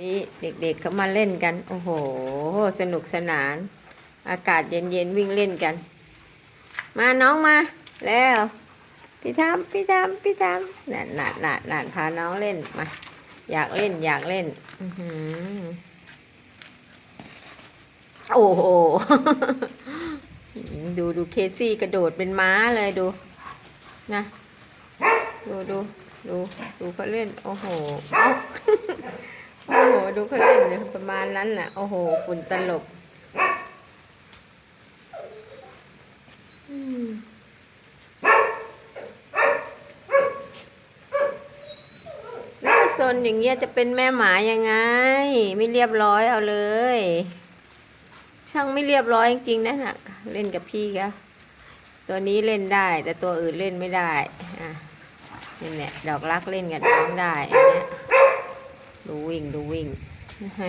นี่เด็กๆเขามาเล่นกัน โอ้โห สนุกสนาน อากาศเย็นๆวิ่งเล่นกัน มาน้องมา แล้ว พี่ทำพี่ทำพี่ทำนั่นนั่นนั่นนั่นพาน้องเล่นมา อยากเล่นอยากเล่น อืโอ้โห ดูดูเคซี่กระโดดเป็นม้าเลยดู นะ ดูดูดูดูเขาเล่น โอ้โห โอ้โห ดูเขาเล่นเนี่ยประมาณนั้นแหละโอ้โหฝุ่นตลบแล้วก็ซนอย่างเงี้ยจะเป็นแม่หมายังไง ไม่เรียบร้อยเอาเลย ช่างไม่เรียบร้อยจริงๆนะน่ะเล่นกับพี่เขาตัวนี้เล่นได้ แต่ตัวอื่นเล่นไม่ได้ อะนี่แหละดอกรักเล่นกับน้องได้อันเนี้ย ดูวิ่งดูวิ่งแหม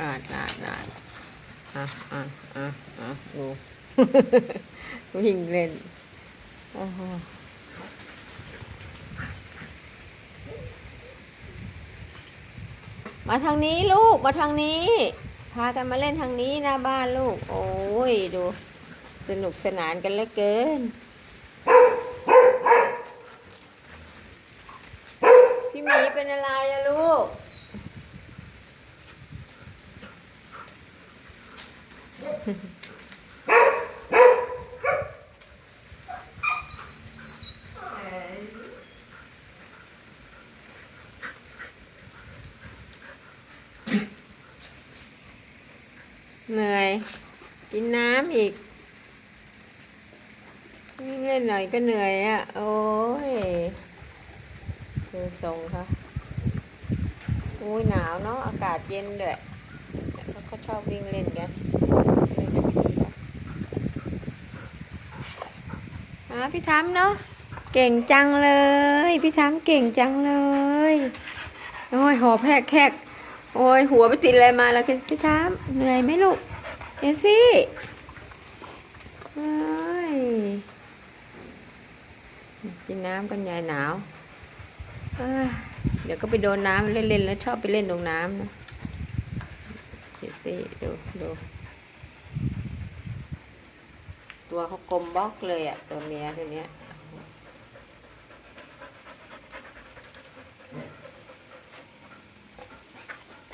อ่านอ่านอ่านอะอะอะอะดูวิ่งเล่นโอ้โหมาทางนี้ลูกมาทางนี้ พากันมาเล่นทางนี้หน้าบ้านลูก โอ้ยดู สนุกสนานกันเหลือเกิน หมีเป็นอะไรอะลูก เหนื่อย กินน้ำอีกเล่นหน่อยก็เหนื่อยอะ โอ้ย ดูทรงค่ะโอ้ยหนาวเนาะอากาศเย็นด้วยแล้วเขาชอบวิ่งเล่นกันพี่อะอะพี่ทำเนาะเก่งจังเลย พี่ทำเก่งจังเลยโอ้ยหอบแหกแหกโอ้ยหัวไปติดอะไรมาแล้วพี่ทำเหนื่อยไหมลูกเอซี่เอ้ยกินน้ำกันยายหนาว เดี๋ยวก็ไปโดนน้ำเล่นๆแล้วชอบไปเล่นตรงน้ำนะเอซี่ดูดูตัวเขากลมบล็อกเลยอะตัวเมียตัวเนี้ย